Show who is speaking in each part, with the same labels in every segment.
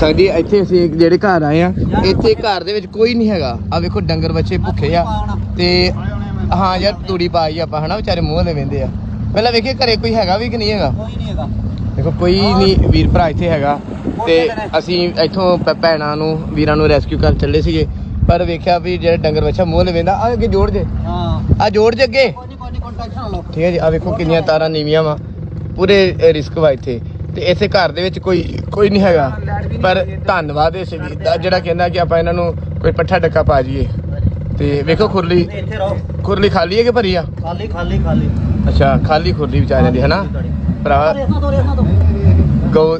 Speaker 1: ਸੰਗਦੀ ਇੱਥੇ ਅਸੀਂ ਜਿਹੜੇ ਘਰ ਆਏ ਆ ਇੱਥੇ ਘਰ ਦੇ ਵਿੱਚ ਕੋਈ ਨਹੀਂ ਹੈਗਾ। ਆ ਵੇਖੋ ਡੰਗਰ ਬੱਚੇ ਭੁੱਖੇ ਆ। ਤੇ ਹਾਂ ਯਾਰ ਤੂੜੀ ਪਾਈ ਆਪਾਂ ਹਨਾ? ਵਿਚਾਰੇ ਮੂੰਹ ਦੇ ਵੰਦੇ ਆ। ਪਹਿਲਾਂ ਵੇਖੀਏ ਘਰੇ ਕੋਈ ਹੈਗਾ ਵੀ ਕਿ ਨਹੀਂ ਹੈਗਾ?
Speaker 2: ਕੋਈ ਨਹੀਂ ਹੈਗਾ।
Speaker 1: ਦੇਖੋ ਕੋਈ ਨਹੀਂ ਵੀਰ ਭਰਾ ਇੱਥੇ ਹੈਗਾ। ਤੇ ਅਸੀਂ ਇੱਥੋਂ ਭੈਣਾਂ ਨੂੰ ਵੀਰਾਂ ਨੂੰ ਰੈਸਕਿਊ ਕਰਨ ਚੱਲੇ ਸੀਗੇ। ਪਰ ਵੇਖਿਆ ਵੀ ਜਿਹੜੇ ਡੰਗਰ ਬੱਚਾ ਮੂੰਹ ਲਵੇਂਦਾ ਆ ਅੱਗੇ ਜੋੜ ਜੇ।
Speaker 2: ਹਾਂ।
Speaker 1: ਆ ਜੋੜ ਜੇ ਅੱਗੇ।
Speaker 2: ਕੋਈ ਨਹੀਂ ਕੋਈ ਨਹੀਂ ਕੰਟੈਕਟ ਨਾ ਲਓ।
Speaker 1: ਠੀਕ ਹੈ ਜੀ ਆ ਵੇਖੋ ਕਿੰਨੀਆਂ ਤਾਰਾਂ ਨੀਵੀਆਂ ਵਾ। ਪੂਰੇ ਰਿਸਕ ਵਾ ਇੱਥੇ। ਤੇ ਇਸੇ ਘਰ ਦੇ ਵਿੱਚ ਕੋਈ ਕੋਈ ਨਹੀਂ ਹੈਗਾ। ਪਰ ਧੰਨਵਾਦ ਇਸ ਵੀਰ ਦਾ ਜਿਹੜਾ ਕਹਿੰਦਾ ਕਿ ਆਪਾਂ ਇਹਨਾਂ ਨੂੰ ਕੋਈ ਪੱਠਾ ਡੱਕਾ ਪਾ ਜੀਏ ਤੇ ਵੇਖੋ ਖੁਰਲੀ
Speaker 2: ਇੱਥੇ ਰਹੋ।
Speaker 1: ਖੁਰਲੀ ਖਾਲੀ ਹੈ ਕਿ ਭਰੀ ਆ?
Speaker 2: ਖਾਲੀ ਖਾਲੀ ਖਾਲੀ।
Speaker 1: ਅੱਛਾ ਖਾਲੀ ਖੁਰਲੀ ਵਿਚਾਰਿਆਂ ਦੀ ਹਨਾ? ਭਰਾ ਗਊ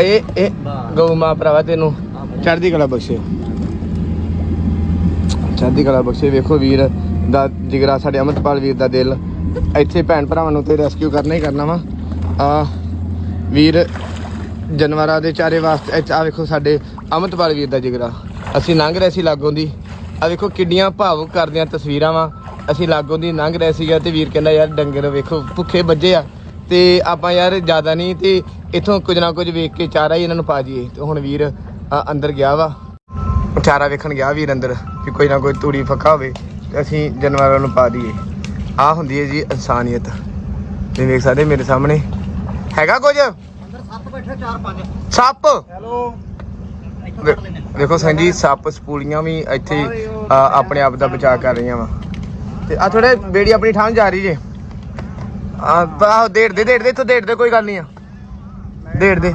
Speaker 1: ਇਹ ਇਹ ਗਊ ਮਾਂ ਭਰਾਵਾ ਤੈਨੂੰ ਚੜ੍ਹਦੀ ਕਲਾ ਬਖਸ਼ੇ। ਚੜ੍ਹਦੀ ਕਲਾ ਬਖਸ਼ੇ। ਵੇਖੋ ਵੀਰ ਦਾ ਜਿਗਰਾ ਸਾਡੇ ਅਮਰਪਾਲ ਵੀਰ ਦਾ ਦਿਲ। ਇੱਥੇ ਭੈਣ ਭਰਾਵਾਂ ਨੂੰ ਤੇ ਰੈਸਕਿਊ ਕਰਨਾ ਹੀ ਕਰਨਾ ਵਾ। ਆ ਵੀਰ ਜਾਨਵਰਾਂ ਦੇ ਚਾਰੇ ਵਾਸਤੇ ਆ ਵੇਖੋ ਸਾਡੇ ਅਮਰਪਾਲ ਵੀਰ ਦਾ ਜਿਗਰਾ। ਅਸੀਂ ਲੰਘ ਰਹੇ ਸੀ ਲਾਗੋਂ ਦੀ। ਆ ਵੇਖੋ ਕਿੱਡੀਆਂ ਭਾਵੁਕ ਕਰਦੀਆਂ ਤਸਵੀਰਾਂ ਵਾ। ਅਸੀਂ ਲਾਗੋਂ ਦੀ ਲੰਘ ਰਹੇ ਸੀਗਾ ਤੇ ਵੀਰ ਕਹਿੰਦਾ ਯਾਰ ਡੰਗਰ ਵੇਖੋ ਭੁੱਖੇ ਵੱਜੇ ਆ। ਤੇ ਆਪਾਂ ਯਾਰ ਜ਼ਿਆਦਾ ਨਹੀਂ ਤੇ ਇਥੋਂ ਕੁਝ ਨਾ ਕੁਝ ਵੇਖ ਕੇ ਚਾਰਾ ਹੀ ਇਹਨਾਂ ਨੂੰ ਪਾ ਜੀਏ ਤੇ ਹੁਣ ਵੀਰ ਆ, ਅੰਦਰ ਗਿਆ ਵਾ। ਚਾਰਾ ਵੇਖਣ ਗਿਆ ਵੀਰ ਅੰਦਰ ਕਿ ਕੋਈ ਨਾ ਕੋਈ ਤੂੜੀ ਫੱਕਾ ਹੋਵੇ ਤੇ ਅਸੀਂ ਜਾਨਵਰਾਂ ਨੂੰ ਪਾ ਦਈਏ। ਆ ਹੁੰਦੀ ਹੈ ਜੀ ਇਨਸਾਨੀਅਤ। ਤੁਸੀਂ ਵੇਖ ਸਕਦੇ ਮੇਰੇ ਸਾਹਮਣੇ। ਹੈਗਾ ਕੁਝ?
Speaker 2: ਅੰਦਰ ਸੱਤ ਬੈਠੇ ਚਾਰ ਪੰਜ।
Speaker 1: ਸੱਪ?
Speaker 2: ਹੈਲੋ।
Speaker 1: ਵੇਖੋ ਸੰਜੀ ਸੱਪ ਸਪੂਲੀਆਂ ਵੀ ਇੱਥੇ ਆਪਣੇ ਆਪ ਦਾ ਬਚਾਅ ਕਰ ਰਹੀਆਂ ਵਾ। ਤੇ ਆ ਥੋੜੇ ਬੇੜੀ ਆਪਣੀ ਠਾਂ ਜਾ ਰਹੀ ਜੇ। ਆ ਆਹ ਡੇਢ ਦੇ ਡੇਢ ਦੇ ਇੱਥੋਂ ਡੇਢ ਦੇ ਕੋਈ ਗੱਲ ਨਹੀਂ ਆ। ਡੇਢ ਦੇ।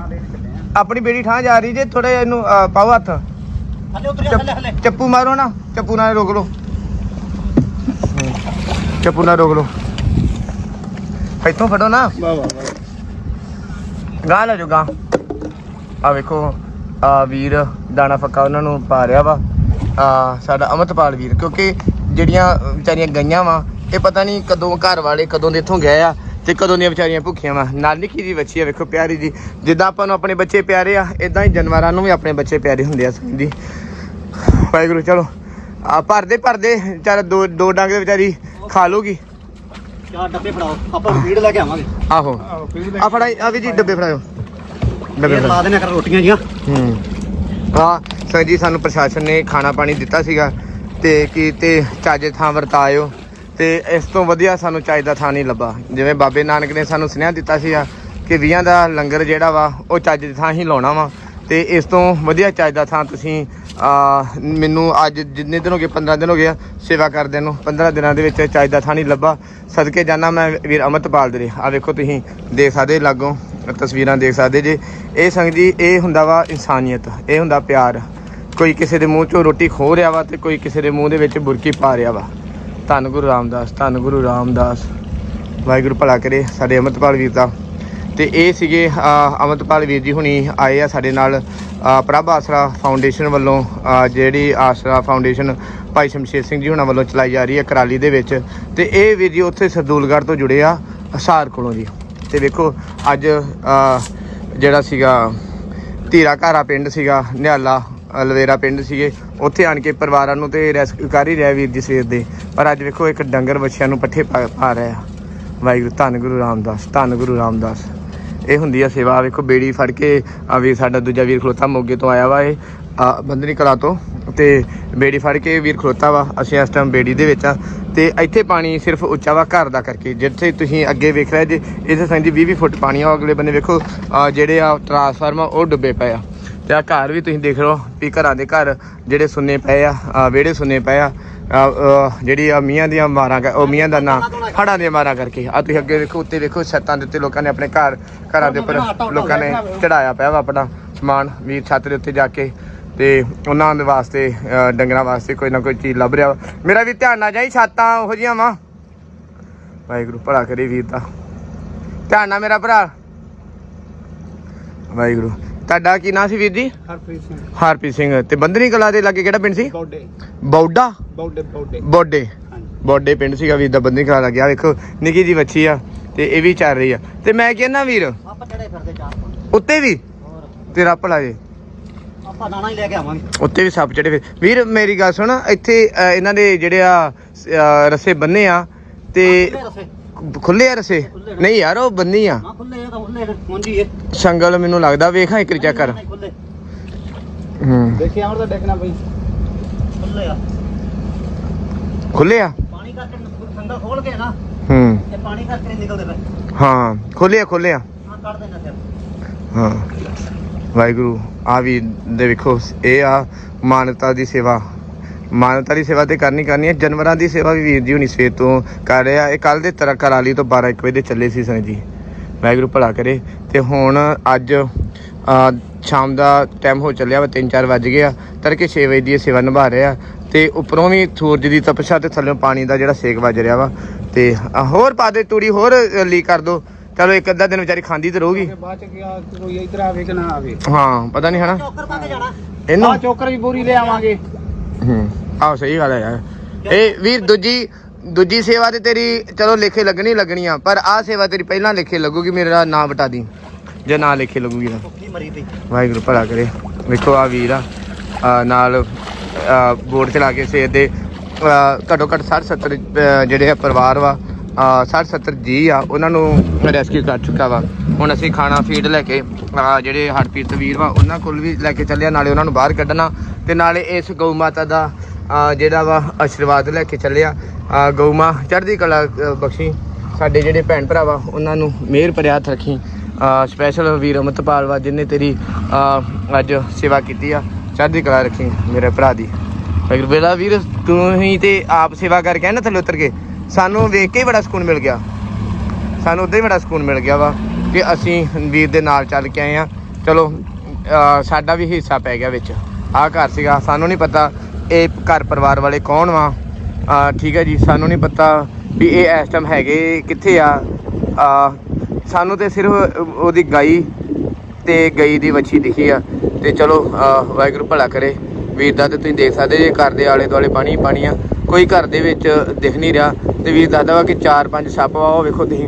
Speaker 1: ਆਪਣੀ ਬੇੜੀ ਠਾਂ ਜਾ ਰਹੀ ਜੇ ਥੋੜਾ ਇਹਨੂੰ ਪਾਓ ਹੱਥ। ਚੱਪੂ ਮਾਰੋ ਨਾ ਚੱਪੂ ਨਾਲ ਰੋਕ ਲਓ। ਚੱਪੂ ਨਾਲ ਰੋਕ ਲਓ। ਇੱਥੋਂ ਫੜੋ ਨਾ।
Speaker 2: ਵਾਹ ਵਾਹ।
Speaker 1: ਗਾਂ ਲੈ ਜੋ ਗਾਂ ਆ ਵੇਖੋ ਆ ਵੀਰ ਦਾਣਾ ਫੱਕਾ ਉਹਨਾਂ ਨੂੰ ਪਾ ਰਿਹਾ ਵਾ। ਆ ਸਾਡਾ ਅਮਰਤਪਾਲ ਵੀਰ, ਕਿਉਂਕਿ ਜਿਹੜੀਆਂ ਵਿਚਾਰੀਆਂ ਗਈਆਂ ਵਾ, ਇਹ ਪਤਾ ਨਹੀਂ ਕਦੋਂ ਘਰ ਵਾਲੇ ਕਦੋਂ ਦੇ ਇੱਥੋਂ ਗਏ ਆ ਤੇ ਕਦੋਂ ਦੀਆਂ ਵਿਚਾਰੀਆਂ ਭੁੱਖੀਆਂ ਵਾ। ਨਾਲ ਨਿੱਕੀ ਜੀ ਬੱਚੀ ਆ, ਵੇਖੋ ਪਿਆਰੀ ਜੀ। ਜਿੱਦਾਂ ਆਪਾਂ ਨੂੰ ਆਪਣੇ ਬੱਚੇ ਪਿਆਰੇ ਆ ਇਦਾਂ ਹੀ ਜਾਨਵਰਾਂ ਨੂੰ ਵੀ ਆਪਣੇ ਬੱਚੇ ਪਿਆਰੇ ਹੁੰਦੇ ਆ ਜੀ ਵਾਹਿਗੁਰੂ, ਚਲੋ। ਆ ਭਰਦੇ ਭਰਦੇ ਚਾਰ ਦੋ ਦੋ ਡੰਗ ਦੇ ਵਿਚਾਰੀ ਖਾ ਲੂਗੀ
Speaker 2: ਚਾਰ ਡੱਬੇ ਫੜਾਓ ਆਪਾਂ ਫੀਡ ਲੈ ਕੇ ਆਵਾਂਗੇ।
Speaker 1: ਆਹੋ। ਆ ਫੜਾਈ ਆ ਵੀ ਜੀ ਡੱਬੇ ਫੜਾਓ ਡੱਬੇ ਫੜਾਓ
Speaker 2: ਲਾ ਦੇਣਾ ਕਰ ਰੋਟੀਆਂ ਜੀਆਂ
Speaker 1: ਹੂੰ। ਆ ਸਰ ਜੀ ਸਾਨੂੰ ਪ੍ਰਸ਼ਾਸਨ ਨੇ ਖਾਣਾ ਪਾਣੀ ਦਿੱਤਾ ਸੀਗਾ ਤੇ ਕੀ ਤੇ ਚੱਜ ਥਾਂ ਵਰਤਾਇਓ ਤੇ ਇਸ ਤੋਂ ਵਧੀਆ ਸਾਨੂੰ ਚੱਜ ਦਾ ਥਾਂ ਨਹੀਂ ਲੱਭਾ। ਜਿਵੇਂ ਬਾਬੇ ਨਾਨਕ ਨੇ ਸਾਨੂੰ ਸੁਨੇਹਾ ਦਿੱਤਾ ਸੀਗਾ ਕਿ 20 ਦਾ ਲੰਗਰ ਜਿਹੜਾ ਵਾ ਉਹ ਚੱਜ ਦੀ ਥਾਂ ਹੀ ਲਾਉਣਾ ਵਾ। ਤੇ ਇਸ ਤੋਂ ਵਧੀਆ ਚੱਜ ਦਾ ਥਾਂ ਤੁਸੀਂ ਮੈਨੂੰ ਅੱਜ ਜਿੰਨੇ ਦਿਨ ਹੋ ਗਏ 15 ਦਿਨ ਹੋ ਗਏ ਆ ਸੇਵਾ ਕਰਦੇ ਨੂੰ 15 ਦਿਨਾਂ ਦੇ ਵਿੱਚ ਚੱਜ ਦਾ ਥਾਂ ਨਹੀਂ ਲੱਭਾ। ਸਦਕੇ ਜਾਣਾ ਮੈਂ ਵੀਰ ਅਮਰਤਪਾਲ ਦੇ ਆ ਵੇਖੋ ਤੁਸੀਂ, ਦੇਖ ਸਕਦੇ ਲਾਗੋਂ, ਤਸਵੀਰਾਂ ਦੇਖ ਸਕਦੇ ਜੇ। ਇਹ ਸੰਗ ਜੀ, ਇਹ ਹੁੰਦਾ ਵਾ ਇਨਸਾਨੀਅਤ, ਇਹ ਹੁੰਦਾ ਪਿਆਰ। ਕੋਈ ਕਿਸੇ ਦੇ ਮੂੰਹ ਚੋਂ ਰੋਟੀ ਖੋ ਰਿਹਾ ਵਾ ਤੇ ਕੋਈ ਕਿਸੇ ਦੇ ਮੂੰਹ ਦੇ ਵਿੱਚ ਬੁਰਕੀ ਪਾ ਰਿਹਾ ਵਾ। ਧੰਨ ਗੁਰੂ ਰਾਮਦਾਸ, ਧੰਨ ਗੁਰੂ ਰਾਮਦਾਸ। ਵਾਹਿਗੁਰੂ ਭਲਾ ਕਰੇ, ਸਾਡੇ ਅਮਰਤਪਾਲ ਵੀਰ ਦਾ। ਤੇ ਇਹ ਸੀਗੇ ਅ, ਵੀਰ ਜੀ ਹੁਣੀ ਆਏ ਆ ਸਾਡੇ ਨਾਲ। ਅ, ਪ੍ਰਭ ਆਸਰਾ ਫਾਊਂਡੇਸ਼ਨ ਵੱਲੋਂ ਜਿਹੜੀ ਆਸਰਾ ਫਾਊਂਡੇਸ਼ਨ ਭਾਈ ਸ਼ਮਸ਼ੇਰ ਸਿੰਘ ਜੀ ਹੁਣਾਂ ਵੱਲੋਂ ਚਲਾਈ ਜਾ ਰਹੀ ਹੈ ਕਰਾਲੀ ਦੇ ਵਿੱਚ। ਤੇ ਇਹ ਵੀਰ ਜੀ ਉੱਥੇ ਸਰਦੂਲਗੜ੍ਹ ਤੋਂ ਜੁੜੇ ਆ ਹਸਾਰ ਕੋਲੋਂ ਜੀ। ਤੇ ਵੇਖੋ ਅੱਜ ਜਿਹੜਾ ਸੀਗਾ ਧੀਰਾ ਘਾਰਾ ਪਿੰਡ ਸੀਗਾ ਨਿਹਾਲਾ ਲਵੇਰਾ ਪਿੰਡ ਸੀਗੇ। ਉੱਥੇ ਆਣ ਕੇ ਪਰਿਵਾਰਾਂ ਨੂੰ ਤੇ ਰੈਸਕਿਊ ਕਰ ਹੀ ਰਿਹਾ ਵੀਰ ਜੀ ਸਵੇਰ ਦੇ। ਪਰ ਅੱਜ ਵੇਖੋ ਇੱਕ ਡੰਗਰ ਬੱਚਿਆਂ ਨੂੰ ਪੱਠੇ ਪਾ ਪਾ ਰਿਹਾ। ਵਾਹਿਗੁਰੂ ਧੰਨ ਗੁਰੂ ਰਾਮਦਾਸ ਧੰਨ ਗੁਰੂ ਰਾਮਦਾਸ। ਇਹ ਹੁੰਦੀ ਆ ਸੇਵਾ ਵੇਖੋ ਬੇੜੀ ਫੜ ਕੇ ਆ ਵੀ ਸਾਡਾ ਦੂਜਾ ਵੀਰ ਖਲੋਤਾ ਮੋਗੇ ਤੋਂ ਆਇਆ ਵਾ ਇਹ। ਆ, ਬੰਦਨੀ ਕਲਾ ਤੋਂ ਤੇ ਬੇੜੀ ਫੜ ਕੇ ਵੀਰ ਖਲੋਤਾ ਵਾ ਅਸੀਂ ਇਸ ਟਾਈਮ ਬੇੜੀ ਦੇ ਵਿੱਚ ਆ। ਤੇ ਇੱਥੇ ਪਾਣੀ ਸਿਰਫ ਉੱਚਾ ਵਾ ਘਰ ਦਾ ਕਰਕੇ। ਜਿੱਥੇ ਤੁਸੀਂ ਅੱਗੇ ਵੇਖ ਰਹੇ ਜੇ ਇੱਥੇ ਸੰਜੀ 20 20 ਫੁੱਟ ਪਾਣੀ ਆ ਅਗਲੇ ਬੰਨੇ ਵੇਖੋ ਜਿਹੜੇ ਆ ਟਰਾਂਸਫਾਰਮ ਆ ਉਹ ਡੁੱਬੇ ਪਏ ਆ। ਤੇ ਆ ਘਰ ਵੀ ਤੁਸੀਂ ਦੇਖ ਲਓ ਵੀ ਘਰਾਂ ਦੇ ਘਰ ਜਿਹੜੇ ਸੁੰਨੇ ਪਏ ਆ ਵਿਹੜੇ ਸੁੰਨੇ ਪਏ ਆ ਜਿਹੜੀ ਆ ਮੀਆਂ ਦੀਆਂ ਮਾਰਾਂ ਕਰ- ਉਹ ਮੀਆਂ ਦਾ ਨਾਂ ਹੜਾਂ ਦੀਆਂ ਮਾਰਾਂ ਕਰਕੇ। ਆ ਤੁਸੀਂ ਅੱਗੇ ਵੇਖੋ, ਉੱਤੇ ਵੇਖੋ ਛੱਤਾਂ ਦੇ ਉੱਤੇ ਲੋਕਾਂ ਨੇ ਆਪਣੇ ਘਰ ਘਰਾਂ ਦੇ ਉੱਪਰ ਲੋਕਾਂ ਨੇ ਚੜਾਇਆ ਪਿਆ ਵਾ ਆਪਣਾ ਸਮਾਨ, ਵੀ ਛੱਤ ਦੇ ਉੱਤੇ ਜਾ ਕੇ। ਤੇ ਉਹਨਾਂ ਦੇ ਵਾਸਤੇ ਡੰਗਰਾਂ ਵਾਸਤੇ ਕੋਈ ਨਾ ਕੋਈ ਚੀਜ਼ ਲੱਭ ਰਿਹਾ ਵਾ। ਮੇਰਾ ਵੀ ਧਿਆਨ ਨਾ ਜਾਈ ਛੱਤਾਂ ਉਹੋ ਜੀਆਂ ਵਾ। ਵਾਹਿਗੁਰੂ, ਭਲਾ ਕਰੇ ਵੀਰ ਦਾ। ਧਿਆਨ ਨਾਲ ਮੇਰਾ ਭਰਾ। ਵਾਹਿਗੁਰੂ। ਤੁਹਾਡਾ ਕੀ ਨਾਂ ਸੀ ਵੀਰ ਜੀ?
Speaker 2: ਹਰਪ੍ਰੀਤ ਸਿੰਘ।
Speaker 1: ਹਰਪ੍ਰੀਤ ਸਿੰਘ। ਤੇ ਬੰਦਨੀ ਕਲਾ ਦੇ ਲਾਗੇ ਕਿਹੜਾ ਪਿੰਡ ਸੀ?
Speaker 2: ਬੌਡੇ।
Speaker 1: ਬੌਡਾ?
Speaker 2: ਬੌਡੇ ਬੌਡੇ।
Speaker 1: ਬੋਡੇ।
Speaker 2: ਹਾਂਜੀ।
Speaker 1: ਬੋਡੇ ਪਿੰਡ ਸੀਗਾ ਵੀਰ ਦਾ ਬੰਦਨੀ ਕਲਾ ਲੱਗਿਆ ਵੇਖੋ ਨਿੱਕੀ ਜੀ ਬੱਚੀ ਆ ਤੇ ਇਹ ਵੀ ਚੱਲ ਰਹੀ ਆ। ਤੇ ਮੈਂ ਕਹਿੰਦਾ ਵੀਰ
Speaker 2: ਆਪਾਂ ਚੜੇ ਫਿਰਦੇ ਚਾਰ ਪੰਜ।
Speaker 1: ਉੱਤੇ ਵੀ? ਤੇਰਾ ਭਲਾ ਜੇ।
Speaker 2: ਆਪਾਂ ਦਾਣਾ ਹੀ ਲੈ ਕੇ ਆਵਾਂਗੇ।
Speaker 1: ਉੱਤੇ ਵੀ ਸੱਪ ਚੜੇ ਫਿਰ ਵੀਰ ਮੇਰੀ ਗੱਲ ਸੁਣ ਇੱਥੇ ਇਹਨਾਂ ਦੇ ਜਿਹੜੇ ਆ ਰੱਸੇ ਬੰਨੇ ਆ ਤੇ ਖੁੱਲੇ ਆ ਰਸੇ? ਨਹੀਂ ਯਾਰ ਉਹ ਬੰਨੀ ਆ।
Speaker 2: ਨਾ ਖੁੱਲੇ ਆ ਤਾਂ ਖੁੱਲੇ ਨੇ ਮੁੰਜੀ ਇਹ
Speaker 1: ਸੰਗਲ ਮੈਨੂੰ ਲੱਗਦਾ ਵੇਖਾਂ ਇੱਕ ਚੈੱਕ ਕਰ।
Speaker 2: ਖੁੱਲੇ।
Speaker 1: ਹੂੰ।
Speaker 2: ਦੇਖਿਆ ਹੁਣ ਤਾਂ ਡੇਕਣਾ ਪਈ ਖੁੱਲੇ ਆ।
Speaker 1: ਖੁੱਲੇ ਆ?
Speaker 2: ਪਾਣੀ ਕਰਕੇ ਸੰਗਾ ਖੋਲ ਕੇ ਨਾ
Speaker 1: ਹੂੰ।
Speaker 2: ਤੇ ਪਾਣੀ ਕਰਕੇ ਨਹੀਂ ਨਿਕਲਦੇ ਪਏ
Speaker 1: ਹਾਂ ਖੁੱਲੇ ਆ ਖੁੱਲੇ ਆ।
Speaker 2: ਹਾਂ ਕੱਢ ਦੇਣਾ ਫਿਰ।
Speaker 1: ਹਾਂ। ਵਾਹਿਗੁਰੂ ਆ ਵੀ ਦੇ ਵੇਖੋ ਇਹ ਆ ਮਾਨਵਤਾ ਦੀ ਸੇਵਾ। ਮਾਨਵਤਾ ਦੀ ਸੇਵਾ ਤੇ ਕਰਨੀ ਕਰਨੀ ਹੈ। ਜਾਨਵਰਾਂ ਦੀ ਸੇਵਾ ਵੀ ਵੀਰ ਜੀ ਹੁਣੀ ਸਵੇਰ ਤੋਂ ਕਰ ਰਿਹਾ ਇਹ ਕੱਲ ਦੇ ਤਰ੍ਹਾਂ ਕਰਾਲੀ ਤੋਂ 12 1 ਵਜੇ ਦੇ ਚੱਲੇ ਸੀ ਸੰਗ ਜੀ। ਵਾਹਿਗੁਰੂ ਭਲਾ ਕਰੇ। ਤੇ ਹੁਣ ਅੱਜ ਆ, ਸ਼ਾਮ ਦਾ ਟਾਈਮ ਹੋ ਚੱਲਿਆ ਵਾ 3-4 ਵੱਜ ਗਏ ਆ। ਤੜਕੇ 6 ਵਜੇ ਦੀ ਸੇਵਾ ਨਿਭਾ ਰਹੇ ਆ। ਤੇ ਉੱਪਰੋਂ ਵੀ ਸੂਰਜ ਦੀ ਤਪਸ਼ਾ ਤੇ ਥੱਲੇੋਂ ਪਾਣੀ ਦਾ ਜਿਹੜਾ ਸੇਕ ਵੱਜ ਰਿਹਾ ਵਾ। ਤੇ ਆ, ਹੋਰ ਪਾ ਦੇ ਤੂੜੀ ਹੋਰ ਲੀਕ ਕਰ ਦੋ। ਚਲੋ ਇੱਕ ਅੱਧਾ ਦਿਨ ਵਿਚਾਰੀ ਖਾਂਦੀ ਤੇ ਰਹੂਗੀ।
Speaker 2: ਬਾਅਦ ਚ ਗਿਆ ਕੋਈ ਇਧਰ ਆਵੇ ਕਿ ਨਾ ਆਵੇ।
Speaker 1: ਹਾਂ ਪਤਾ ਨਹੀਂ ਹਨਾ।
Speaker 2: ਚੌਕਰ ਪਾ ਕੇ ਜਾਣਾ।
Speaker 1: ਇਹਨੂੰ
Speaker 2: ਚੋਕਰ ਵੀ ਪੂਰੀ ਲੈ ਆਵਾਂਗੇ।
Speaker 1: ਹੂੰ ਆਹ ਸਹੀ ਗੱਲ ਹੈ ਯਾਰ। ਇਹ ਵੀਰ ਦੂਜੀ ਦੂਜੀ ਸੇਵਾ ਤੇ ਤੇਰੀ ਚਲੋ ਲੇਖੇ ਲੱਗਣੀ ਲੱਗਣੀ ਆ ਪਰ ਆਹ ਸੇਵਾ ਤੇਰੀ ਪਹਿਲਾਂ ਲੇਖੇ ਲੱਗੂਗੀ ਮੇਰਾ ਨਾਮ ਬਟਾ ਦੀ। ਜੇ ਨਾ ਲੇਖੇ ਲੱਗੂਗੀ ਤਾਂ।
Speaker 2: ਭੁੱਖੀ ਮਰੀ ਪਈ।
Speaker 1: ਵਾਹਿਗੁਰੂ ਭਲਾ ਕਰੇ। ਵੇਖੋ ਆ ਵੀਰ ਆ ਨਾਲ ਬੋਰਡ ਚਲਾ ਕੇ ਸੇਰ ਦੇ ਘੱਟੋ ਘੱਟ 60 70 ਅ, ਜਿਹੜੇ ਆ ਪਰਿਵਾਰ ਵਾ 60 70 ਜੀ ਆ, ਉਹਨਾਂ ਨੂੰ ਰੈਸਕਿਊ ਕਰ ਚੁੱਕਾ ਵਾ। ਹੁਣ ਅਸੀਂ ਖਾਣਾ ਫੀਡ ਲੈ ਕੇ ਜਿਹੜੇ ਹਰਪ੍ਰੀਤ ਵੀਰ ਵਾ, ਉਹਨਾਂ ਕੋਲ ਵੀ ਲੈ ਕੇ ਚੱਲਿਆ ਨਾਲੇ ਉਹਨਾਂ ਨੂੰ ਬਾਹਰ ਕੱਢਣਾ। ਤੇ ਨਾਲੇ ਇਸ ਗਊ ਮਾਤਾ ਦਾ ਜਿਹੜਾ ਵਾ, ਆਸ਼ੀਰਵਾਦ ਲੈ ਕੇ ਚੱਲਿਆ ਗਊ ਮਾਂ, ਚੜ੍ਹਦੀ ਕਲਾ ਬਖਸ਼ੀ। ਸਾਡੇ ਜਿਹੜੇ ਭੈਣ ਭਰਾ ਵਾ, ਉਹਨਾਂ ਨੂੰ ਮਿਹਰ ਭਰਿਆ ਹੱਥ ਰੱਖੀ। ਸਪੈਸ਼ਲ ਵੀਰ ਅਮਰਤਪਾਲ ਵਾ, ਜਿਨੇ ਤੇਰੀ ਅੱਜ ਸੇਵਾ ਕੀਤੀ ਆ, ਚੜ੍ਹਦੀ ਕਲਾ ਰੱਖੀ, ਮੇਰੇ ਭਰਾ ਦੀ। ਵਾਹਿਗੁਰੂ ਬੇਲਾ ਵੀਰ, ਤੂੰ ਹੀ ਤੇ ਆਪ ਸੇਵਾ ਕਰਕੇ ਆਇਆ ਨਾ ਥੱਲੇ ਉਤਰ ਕੇ? ਸਾਨੂੰ ਵੇਖ ਕੇ ਹੀ ਬੜਾ ਸਕੂਨ ਮਿਲ ਗਿਆ। ਸਾਨੂੰ ਉਦੋਂ ਹੀ ਬੜਾ ਸਕੂਨ ਮਿਲ ਗਿਆ ਵਾ ਕਿ ਅਸੀਂ ਵੀਰ ਦੇ ਨਾਲ ਚੱਲ ਕੇ ਆਏ ਆ ਚਲੋ ਸਾਡਾ ਵੀ ਹਿੱਸਾ ਪੈ ਗਿਆ ਵਿੱਚ। ਆਹ ਘਰ ਸੀਗਾ। ਸਾਨੂੰ ਨਹੀਂ ਪਤਾ ਇਹ ਘਰ ਪਰਿਵਾਰ ਵਾਲੇ ਕੌਣ ਵਾ। ਠੀਕ ਹੈ ਜੀ। ਸਾਨੂੰ ਨਹੀਂ ਪਤਾ ਵੀ ਇਹ ਇਸ ਟਾਈਮ ਹੈਗੇ ਕਿੱਥੇ ਆ। ਸਾਨੂੰ ਤੇ ਸਿਰਫ ਉਹਦੀ ਗਾਈ ਤੇ ਗਈ ਦੀ ਵੱਛੀ ਦਿਖੀ ਆ। ਤੇ ਚਲੋ ਵਾਹਿਗੁਰੂ ਭਲਾ ਕਰੇ। ਵੀਰ ਦਾ ਤੇ ਤੁਸੀਂ ਦੇਖ ਸਕਦੇ ਜੇ ਘਰ ਦੇ ਆਲੇ ਦੁਆਲੇ ਪਾਣੀ ਪਾਣੀ ਆ। ਕੋਈ ਘਰ ਦੇ ਵਿੱਚ ਦਿਖ ਨਹੀਂ ਰਿਹਾ। ਤੇ ਵੀਰ ਦੱਸਦਾ ਵਾ ਕਿ ਚਾਰ ਪੰਜ ਸੱਪ ਵਾ ਉਹ ਵੇਖੋ ਤੁਸੀਂ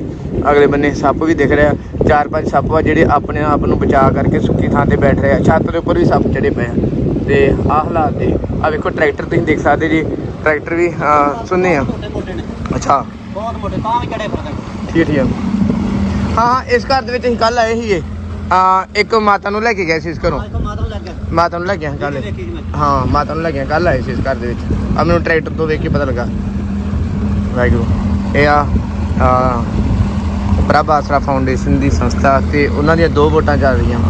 Speaker 1: ਅਗਲੇ ਬੰਨੇ ਸੱਪ ਵੀ ਦਿਖ ਰਿਹਾ। ਚਾਰ ਪੰਜ ਸੱਪ ਵਾ ਜਿਹੜੇ ਆਪਣੇ ਆਪ ਨੂੰ ਬਚਾ ਕਰਕੇ ਸੁੱਕੀ ਥਾਂ ਤੇ ਬੈਠ ਰਹੇ ਆ। ਛੱਤ ਦੇ ਉੱਪਰ ਵੀ ਸੱਪ ਚੜੇ ਪਏ ਆ। ਤੇ ਆਹ ਹਾਲਾਤ ਦੇ ਆ ਵੇਖੋ ਟਰੈਕਟਰ ਤੁਸੀਂ ਦੇਖ ਸਕਦੇ ਜੀ। ਟਰੈਕਟਰ ਵੀ ਸੁੰਨੇ ਆ। ਅੱਛਾ।
Speaker 2: ਬਹੁਤ ਮੋਟੇ ਤਾਂ ਵੀ ਚੜੇ ਫਿਰਦੇ।
Speaker 1: ਠੀਕ ਠੀਕ ਆ। ਹਾਂ ਇਸ ਘਰ ਦੇ ਵਿੱਚ ਅਸੀਂ ਕੱਲ ਆਏ ਸੀਗੇ। ਆ ਇੱਕ ਮਾਤਾ ਨੂੰ ਲੈ ਕੇ ਗਏ ਸੀ ਇਸ ਘਰੋਂ।
Speaker 2: ਮਾਤਾ ਨੂੰ
Speaker 1: ਲੈ ਕੇ ਆਏ ਕੱਲ ਹਾਂ ਮਾਤਾ ਨੂੰ ਲੈ ਕੇ ਕੱਲ ਆਏ ਸੀ ਇਸ ਘਰ ਦੇ ਵਿੱਚ। ਆ ਮੈਨੂੰ ਟਰੈਕਟਰ ਤੋਂ ਵੇਖ ਕੇ ਪਤਾ ਲੱਗਾ। ਵਾਹਿਗੁਰੂ। ਇਹ ਆ ਆ, ਪ੍ਰਭ ਆਸਰਾ ਫਾਊਂਡੇਸ਼ਨ ਦੀ ਸੰਸਥਾ ਤੇ ਉਹਨਾਂ ਦੀਆਂ ਦੋ ਵੋਟਾਂ ਚੱਲ ਰਹੀਆਂ ਵਾ।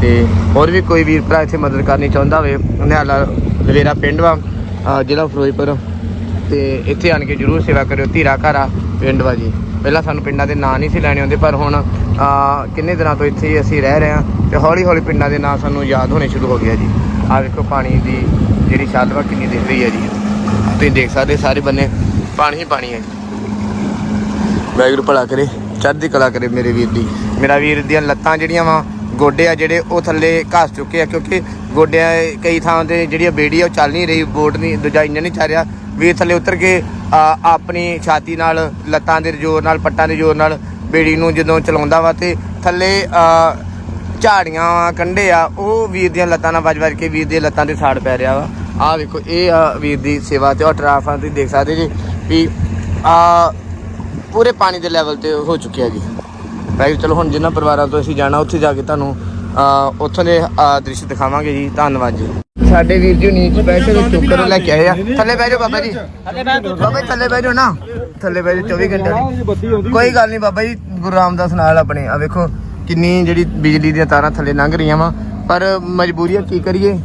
Speaker 1: ਤੇ ਹੋਰ ਵੀ ਕੋਈ ਵੀਰ ਭਰਾ ਇੱਥੇ ਮਦਦ ਕਰਨੀ ਚਾਹੁੰਦਾ ਹੋਵੇ, ਨਿਹਾਲਾ ਲਵੇਰਾ ਪਿੰਡ ਵਾ ਜ਼ਿਲ੍ਹਾ ਫਿਰੋਜ਼ਪੁਰ। ਤੇ ਇੱਥੇ ਆਣ ਕੇ ਜਰੂਰ ਸੇਵਾ ਕਰਿਓ, ਧੀਰਾ ਘਾਰਾ ਪਿੰਡ ਵਾ ਜੀ। ਪਹਿਲਾਂ ਸਾਨੂੰ ਪਿੰਡਾਂ ਦੇ ਨਾਂ ਨਹੀਂ ਸੀ ਲੈਣੇ ਹੁੰਦੇ, ਪਰ ਹੁਣ ਕਿੰਨੇ ਦਿਨਾਂ ਤੋਂ ਇੱਥੇ ਅਸੀਂ ਰਹਿ ਰਹੇ ਹਾਂ ਤੇ ਹੌਲੀ ਹੌਲੀ ਪਿੰਡਾਂ ਦੇ ਨਾਂ ਸਾਨੂੰ ਯਾਦ ਹੋਣੇ ਸ਼ੁਰੂ ਹੋ ਗਿਆ ਜੀ। ਆ ਵੇਖੋ ਪਾਣੀ ਦੀ ਜਿਹੜੀ ਛੱਤ ਵਾ ਕਿੰਨੀ ਦਿਖ ਰਹੀ ਹੈ ਜੀ। ਤੁਸੀਂ ਦੇਖ ਸਕਦੇ ਸਾਰੇ ਬੰਨੇ ਪਾਣੀ ਹੀ ਪਾਣੀ ਹੈ ਵਾਹਿਗੁਰੂ ਭਲਾ ਕਰੇ ਚੜ੍ਹਦੀ ਕਲਾ ਕਰੇ ਮੇਰੇ ਵੀਰ ਦੀ। ਮੇਰਾ ਵੀਰ ਦੀਆਂ ਲੱਤਾਂ ਜਿਹੜੀਆਂ ਵਾ ਗੋਡੇ ਆ ਜਿਹੜੇ ਉਹ ਥੱਲੇ ਘਸ ਚੁੱਕੇ ਆ ਕਿਉਂਕਿ ਗੋਡਿਆਂ ਕਈ ਥਾਂ ਤੇ ਜਿਹੜੀ ਬੇੜੀ ਆ ਉਹ ਚੱਲ ਨਹੀਂ ਰਹੀ ਬੋਟ ਨਹੀਂ ਦੂਜਾ ਇੰਜਨ ਨਹੀਂ ਚੱਲ ਰਿਹਾ। ਵੀਰ ਥੱਲੇ ਉਤਰ ਕੇ ਆਪਣੀ ਛਾਤੀ ਨਾਲ ਲੱਤਾਂ ਦੇ ਜ਼ੋਰ ਨਾਲ ਪੱਟਾਂ ਦੇ ਜ਼ੋਰ ਨਾਲ ਬੇੜੀ ਨੂੰ ਜਦੋਂ ਚਲਾਉਂਦਾ ਵਾ ਤੇ ਥੱਲੇ ਝਾੜੀਆਂ ਕੰਢੇ ਆ ਉਹ ਵੀਰ ਦੀਆਂ ਲੱਤਾਂ ਨਾਲ ਵੱਜ ਵੱਜ ਕੇ ਵੀਰ ਦੀਆਂ ਲੱਤਾਂ ਤੇ ਸਾੜ ਪੈ ਰਿਹਾ ਵਾ। ਆਹ ਵੇਖੋ ਇਹ ਆ ਵੀਰ ਦੀ ਸੇਵਾ ਤੇ ਉਹ ਟਰਾਫਾਂ ਤੁਸੀਂ ਦੇਖ ਸਕਦੇ ਜੀ। ਵੀ ਆ ਪੂਰੇ ਪਾਣੀ ਦੇ ਲੈਵਲ ਤੇ ਹੋ ਚੁੱਕਿਆ ਜੀ ਭਾਈ ਚਲੋ ਹੁਣ ਜਿੰਨਾ ਪਰਿਵਾਰਾਂ ਤੋਂ ਅਸੀਂ ਜਾਣਾ ਉੱਥੇ ਜਾ ਕੇ ਤੁਹਾਨੂੰ ਆ ਉੱਥੋਂ ਦੇ ਦ੍ਰਿਸ਼ ਦਿਖਾਵਾਂਗੇ ਜੀ। ਧੰਨਵਾਦ ਜੀ। ਸਾਡੇ ਵੀਰ ਜੀ ਨੀ ਸਪੈਸ਼ਲ ਚੋਕਰ ਲੈ ਕੇ ਆਏ ਆ। ਥੱਲੇ ਬਹਿ ਜਾਓ ਬਾਬਾ ਜੀ।
Speaker 2: ਥੱਲੇ ਤੂੰ
Speaker 1: ਬਾਬਾ ਜੀ ਥੱਲੇ ਬਹਿ ਜਾਓ ਨਾ। ਥੱਲੇ ਬਹਿ ਜਾਓ 24 ਘੰਟੇ ਕੋਈ ਗੱਲ ਨਹੀਂ ਬਾਬਾ ਜੀ ਗੁਰੂ ਰਾਮਦਾਸ ਨਾਲ ਆਪਣੇ। ਆ ਵੇਖੋ ਕਿੰਨੀ ਜਿਹੜੀ ਬਿਜਲੀ ਦੀਆਂ ਤਾਰਾਂ ਥੱਲੇ ਲੰਘ ਰਹੀਆਂ ਵਾ। ਪਰ ਮਜਬੂਰੀਆਂ ਕੀ ਕਰੀਏ?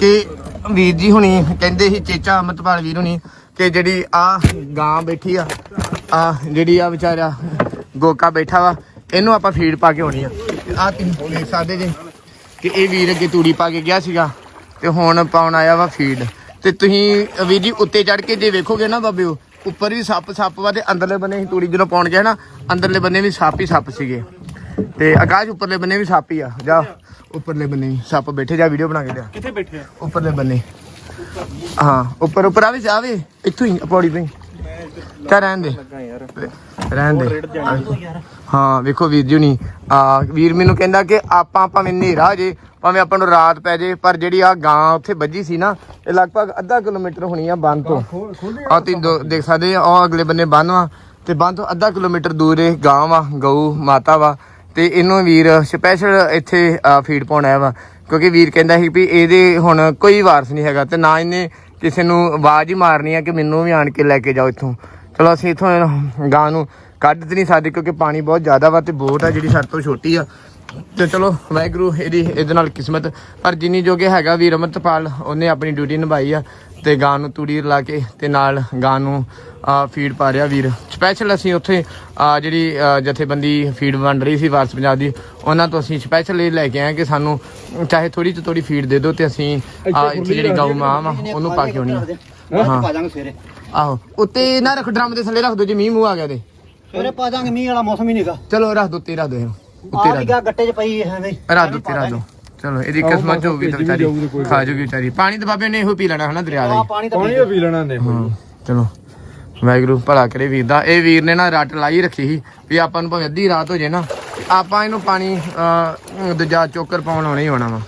Speaker 1: ਕਿ ਵੀਰ ਜੀ ਹੁਣੀ ਕਹਿੰਦੇ ਸੀ ਚੇਚਾ ਅਮਰਤਪਾਲ ਵੀਰ ਹੁਣੀ ਕਿ ਜਿਹੜੀ ਆ ਗਾਂ ਬੈਠੀ ਆ ਆ ਜਿਹੜੀ ਆ ਵਿਚਾਰਾ ਗੋਕਾ ਬੈਠਾ ਵਾ ਇਹਨੂੰ ਆਪਾਂ ਫੀਡ ਪਾ ਕੇ ਆਉਣੀ ਆ। ਆ ਤੁਸੀਂ ਦੇਖ ਸਕਦੇ ਜੀ ਕਿ ਇਹ ਵੀਰ ਅੱਗੇ ਤੂੜੀ ਪਾ ਕੇ ਗਿਆ ਸੀਗਾ ਤੇ ਹੁਣ ਪਾਉਣ ਆਇਆ ਵਾ ਫੀਡ। ਤੇ ਤੁਸੀਂ ਵੀਰ ਜੀ ਉੱਤੇ ਚੜ ਕੇ ਜੇ ਵੇਖੋਗੇ ਨਾ ਬਾਬਿਓ ਉੱਪਰ ਵੀ ਸੱਪ ਸੱਪ ਵਾ ਤੇ ਅੰਦਰਲੇ ਬੰਨੇ ਅਸੀਂ ਤੂੜੀ ਜਦੋਂ ਪਾਉਣ ਗਏ ਨਾ ਅੰਦਰਲੇ ਬੰਨੇ ਵੀ ਸੱਪ ਹੀ ਸੱਪ ਸੀਗੇ। ਤੇ ਆਕਾਸ਼ ਉੱਪਰਲੇ ਬੰਨੇ ਵੀ ਸੱਪ ਹੀ ਆ। ਜਾ ਉੱਪਰਲੇ ਬੰਨੇ ਸੱਪ ਬੈਠੇ ਜਾ ਵੀਡੀਓ ਬਣਾ ਕੇ ਲਿਆ।
Speaker 2: ਕਿੱਥੇ ਬੈਠੇ ਆ?
Speaker 1: ਉੱਪਰਲੇ ਬੰਨੇ। ਹਾਂ ਉੱਪਰ ਉੱਪਰ ਆਵੇ ਆਵੇ ਇੱਥੋਂ ਹੀ ਪੌੜੀ ਤੋਂ ਹੀ ਚਾ ਰਹਿਣ ਦੇ। ਰਹਿਣ ਦੇ। ਹਾਂ ਵੇਖੋ ਵੀਰ ਜੀ ਹੁਣੀ ਆ ਵੀਰ ਮੈਨੂੰ ਕਹਿੰਦਾ ਕਿ ਆਪਾਂ ਭਾਵੇਂ ਹਨੇਰਾ ਜੇ ਭਾਵੇਂ ਆਪਾਂ ਨੂੰ ਰਾਤ ਪੈ ਜੇ ਪਰ ਜਿਹੜੀ ਆ ਗਾਂ ਉੱਥੇ ਵੱਜੀ ਸੀ ਨਾ ਇਹ ਲਗਭਗ ਅੱਧਾ ਕਿਲੋਮੀਟਰ ਹੋਣੀ ਆ ਬੰਨ ਤੋਂ। ਆ ਤੁਸੀਂ ਦੇਖ ਸਕਦੇ ਆ ਉਹ ਅਗਲੇ ਬੰਨੇ ਬੰਨ ਵਾ ਤੇ ਬੰਦ ਤੋਂ ਅੱਧਾ ਕਿਲੋਮੀਟਰ ਦੂਰ ਇਹ ਗਾਂ ਵਾ ਗਊ ਮਾਤਾ ਵਾ। ਤੇ ਇਹਨੂੰ ਵੀਰ ਸਪੈਸ਼ਲ ਇੱਥੇ ਫੀਡ ਪਾਉਣ ਆਇਆ ਵਾ। ਕਿਉਂਕਿ ਵੀਰ ਕਹਿੰਦਾ ਸੀ ਵੀ ਇਹਦੇ ਹੁਣ ਕੋਈ ਵਾਰਸ ਨਹੀਂ ਹੈਗਾ ਤੇ ਨਾ ਇਹਨੇ ਕਿਸੇ ਨੂੰ ਆਵਾਜ਼ ਹੀ ਮਾਰਨੀ ਆ ਕਿ ਮੈਨੂੰ ਵੀ ਆਣ ਕੇ ਲੈ ਕੇ ਜਾਓ ਇੱਥੋਂ। ਚਲੋ ਅਸੀਂ ਇੱਥੋਂ ਗਾਂ ਨੂੰ ਕੱਢ ਤੇ ਨਹੀਂ ਸਕਦੇ ਕਿਉਂਕਿ ਪਾਣੀ ਬਹੁਤ ਜ਼ਿਆਦਾ ਵਾ ਤੇ ਬੋਟ ਆ ਜਿਹੜੀ ਸਾਡੇ ਤੋਂ ਛੋਟੀ ਆ। ਤੇ ਚਲੋ ਵਾਹਿਗੁਰੂ ਇਹਦੀ, ਇਹਦੇ ਨਾਲ ਕਿਸਮਤ। ਪਰ ਜਿੰਨੀ ਜੋਗੇ ਹੈਗਾ ਵੀਰ ਅਮਰਤਪਾਲ, ਉਹਨੇ ਆਪਣੀ ਡਿਊਟੀ ਨਿਭਾਈ ਆ। ਤੇ ਗਾਂ ਨੂੰ ਤੂੜੀ ਲਾ ਕੇ ਤੇ ਨਾਲ ਗਾਂ ਨੂੰ ਫੀਡ ਪਾ ਰਿਹਾ ਵੀਰ। ਸਪੈਸ਼ਲ ਅਸੀਂ ਉੱਥੇ ਜਿਹੜੀ ਜਥੇਬੰਦੀ ਫੀਡ ਵੰਡ ਰਹੀ ਸੀ ਵਾਰਸ ਪੰਜਾਬ ਦੀ ਉਹਨਾਂ ਤੋਂ ਅਸੀਂ ਸਪੈਸ਼ਲ ਇਹ ਲੈ ਕੇ ਆਏ ਕਿ ਸਾਨੂੰ ਚਾਹੇ ਥੋੜੀ ਤੋਂ ਥੋੜੀ ਫੀਡ ਦੇ ਦਿਓ ਤੇ ਅਸੀਂ ਇੱਥੇ ਜਿਹੜੀ ਗਊ ਮਾਂ ਵਾ ਉਹਨੂੰ ਪਾ ਕੇ ਆਉਣੀ
Speaker 2: ਹਾਂ। ਪਾ ਦਾਂਗੇ ਸਵੇਰੇ।
Speaker 1: ਆਹੋ ਉੱਤੇ ਨਾ ਰੱਖ ਡਰਮ ਦੇ ਥੱਲੇ ਰੱਖ ਦਿਓ ਜੇ ਮੀਂਹ ਮੂੰਹ ਆ ਗਿਆ ਤੇ।
Speaker 2: ਸਵੇਰੇ ਪਾ ਦਾਂਗੇ ਮੀਂਹ ਵਾਲਾ ਮੌਸਮ ਹੀ ਨਹੀਂਗਾ
Speaker 1: ਚਲੋ ਰੱਖ ਦੋ ਉੱਤੇ ਰੱਖ ਦਿਓ ਇਹਨੂੰ ਉੱਤੇ ਰੱਖ
Speaker 2: ਗਾ ਗੱਟੇ 'ਚ ਪਈ ਹੈ ਐਵੇਂ
Speaker 1: ਰਾਤ ਦੇ ਉੱਤੇ ਰੱਖ ਚਲੋ ਇਹਦੀ ਕਿਸਮਤ ਹੋਊਗੀ ਤਾਂ ਵਿਚਾਰੀ ਖਾ ਜੂਗੀ ਵਿਚਾਰੀ। ਪਾਣੀ ਤਾਂ ਬਾਬੇ ਨੇ ਇਹੋ ਪੀ ਲੈਣਾ ਹਨਾ ਦਰਿਆ ਦਾ
Speaker 2: ਪਾਣੀ ਤਾਂ
Speaker 3: ਪੀ ਲੈਣਾ ਨੇ
Speaker 1: ਚਲੋ ਵਾਹਿਗੁਰੂ ਭਲਾ ਕਰੇ ਵੀਰ ਦਾ। ਇਹ ਵੀਰ ਨੇ ਨਾ ਰੱਟ ਲਾਈ ਰੱਖੀ ਸੀ ਵੀ ਆਪਾਂ ਨੂੰ ਭਾਵੇਂ ਅੱਧੀ ਰਾਤ ਹੋ ਜੇ ਨਾ ਆਪਾਂ ਇਹਨੂੰ ਪਾਣੀ ਅਹ, ਦੂਜਾ ਚੋਕਰ ਪਾਉਣ ਆਉਣਾ ਹੀ ਹੋਣਾ ਵਾ।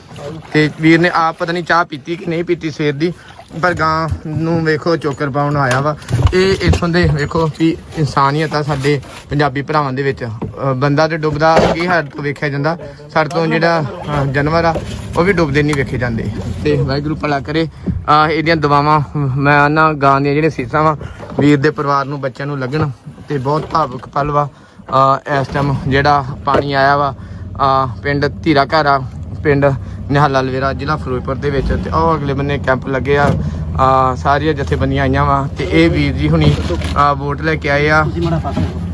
Speaker 1: ਤੇ ਵੀਰ ਨੇ ਆਪ ਪਤਾ ਨਹੀਂ ਚਾਹ ਪੀਤੀ ਕਿ ਨਹੀਂ ਪੀਤੀ ਸਵੇਰ ਦੀ। ਪਰ ਗਾਂ ਨੂੰ ਵੇਖੋ ਚੋਕਰ ਪਾਉਣ ਆਇਆ ਵਾ। ਇਹ ਇਥੋਂ ਦੇ ਵੇਖੋ ਵੀ ਇਨਸਾਨੀਅਤ ਆ ਸਾਡੇ ਪੰਜਾਬੀ ਭਰਾਵਾਂ ਦੇ ਵਿੱਚ। ਬੰਦਾ ਤੇ ਡੁੱਬਦਾ ਕੀ ਹੱਦ ਤੋਂ ਵੇਖਿਆ ਜਾਂਦਾ? ਸਾਡੇ ਤੋਂ ਜਿਹੜਾ ਜਾਨਵਰ ਆ ਉਹ ਵੀ ਡੁੱਬਦੇ ਨਹੀਂ ਵੇਖੇ ਜਾਂਦੇ। ਤੇ ਵਾਹਿਗੁਰੂ ਭਲਾ ਕਰੇ। ਅਹ, ਇਹਦੀਆਂ ਦਵਾਵਾਂ ਮੈਂ ਨਾ ਗਾਂ ਦੀਆਂ ਜਿਹੜੀਆਂ ਸੀਸਾਂ ਵਾ ਵੀਰ ਦੇ ਪਰਿਵਾਰ ਨੂੰ ਬੱਚਿਆਂ ਨੂੰ ਲੱਗਣ ਤੇ ਬਹੁਤ ਭਾਵੁਕ ਪਲ ਵਾ। ਇਸ ਟਾਈਮ ਜਿਹੜਾ ਪਾਣੀ ਆਇਆ ਵਾ ਪਿੰਡ ਧੀਰਾ ਘਰ ਆ ਪਿੰਡ ਨਿਹਾਲਾ ਲਵੇਰਾ ਜ਼ਿਲ੍ਹਾ ਫਿਰੋਜ਼ਪੁਰ ਦੇ ਵਿੱਚ ਤੇ ਉਹ ਅਗਲੇ ਬੰਨੇ ਕੈਂਪ ਲੱਗੇ ਆ ਅਹ, ਸਾਰੀਆਂ ਜਥੇਬੰਦੀਆਂ ਆਈਆਂ ਵਾ ਤੇ ਇਹ ਵੀਰ ਜੀ ਹੁਣੀ ਅਹ, ਵੋਟ ਲੈ ਕੇ ਆਏ ਆ।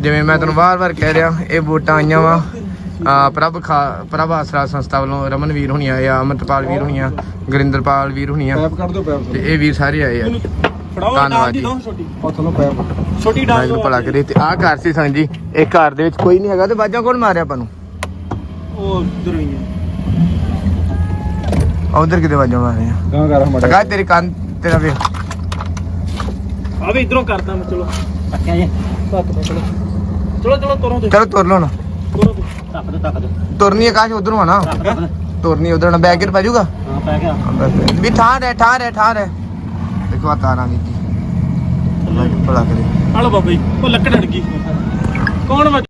Speaker 1: ਜਿਵੇਂ ਮੈਂ ਤੁਹਾਨੂੰ ਵਾਰ-ਵਾਰ ਕਹਿ ਰਿਹਾ ਇਹ ਵੋਟਾਂ ਆਈਆਂ ਵਾ। ਆ ਪ੍ਰਭ ਖਾ ਪ੍ਰਭ ਆਸਰਾ ਸੰਸਥਾ ਵੱਲੋਂ ਰਮਨ ਵੀਰ ਹੁਣੀ ਆਏ ਆ ਅਮਰਤਪਾਲ ਵੀਰ ਹੁਣੀ ਆ ਗੁਰਿੰਦਰਪਾਲ ਵੀਰ ਹੁਣੀ ਆ। ਤੇ ਇਹ ਵੀਰ ਸਾਰੇ ਆਏ ਆ।
Speaker 2: ਫੜਾਓ
Speaker 1: ਧੰਨਵਾਦ ਜੀ।
Speaker 2: ਛੋਟੀ। ਛੋਟੀ
Speaker 1: ਵਾਹਿਗੁਰੂ ਭਲਾ ਕਰੇ ਤੇ ਆਹ ਘਰ ਸੀ ਸੰਗ ਜੀ ਇਹ ਘਰ ਦੇ ਵਿੱਚ ਕੋਈ ਨਹੀਂ ਹੈਗਾ ਤੇ ਬਾਜਾਂ ਕੌਣ ਮਾਰਿਆ ਆਪਾਂ ਨੂੰ?
Speaker 2: ਉਹ ਉਧਰ ਹੀ ਹੈ
Speaker 1: ਉਧਰ ਕਿਤੇ ਬਾਜਾਂ ਮਾਰਿਆ
Speaker 3: ਗਾਂ ਕਰ ਹਮਾੜਾ
Speaker 1: ਲਗਾ ਤੇਰੇ ਕੰਨ ਤੇਰਾ ਵੇ
Speaker 2: ਆ ਵੀ ਇਧਰੋਂ ਕਰਦਾ ਮੈਂ ਚਲੋ ਅੱਛਾ ਜੀ ਤੱਕ ਦੋ ਚਲੋ ਚਲੋ ਚਲੋ ਤੁਰੋ ਤੇ
Speaker 1: ਚਲੋ ਤੁਰ ਲਓ ਨਾ
Speaker 2: ਤੁਰੋ ਤੱਕ ਦੋ ਤੱਕ ਦੋ
Speaker 1: ਤੁਰਨੀ ਆਕਾਸ਼ ਉਧਰੋਂ ਆ ਨਾ
Speaker 2: ਤੱਕ ਦੋ
Speaker 1: ਤੁਰਨੀ ਉਧਰ ਨਾ ਬੈਗ ਗਿਰ ਪੈ ਜਾਊਗਾ
Speaker 2: ਹਾਂ ਪੈ ਗਿਆ
Speaker 1: ਵੀ ਠਾਂ ਰਹਿ ਠਾਂ ਰਹਿ ਠਾਂ ਰਹਿ ਦੇਖੋ ਆ ਤਾਰਾਂ ਦੀ ਵਾਹਿਗੁਰੂ ਭਲਾ ਕਰੇ
Speaker 2: ਹਲੋ ਬਾਬਾ ਜੀ ਉਹ ਲੱਕੜ ਅੜ ਗਈ ਕੌਣ ਵਾ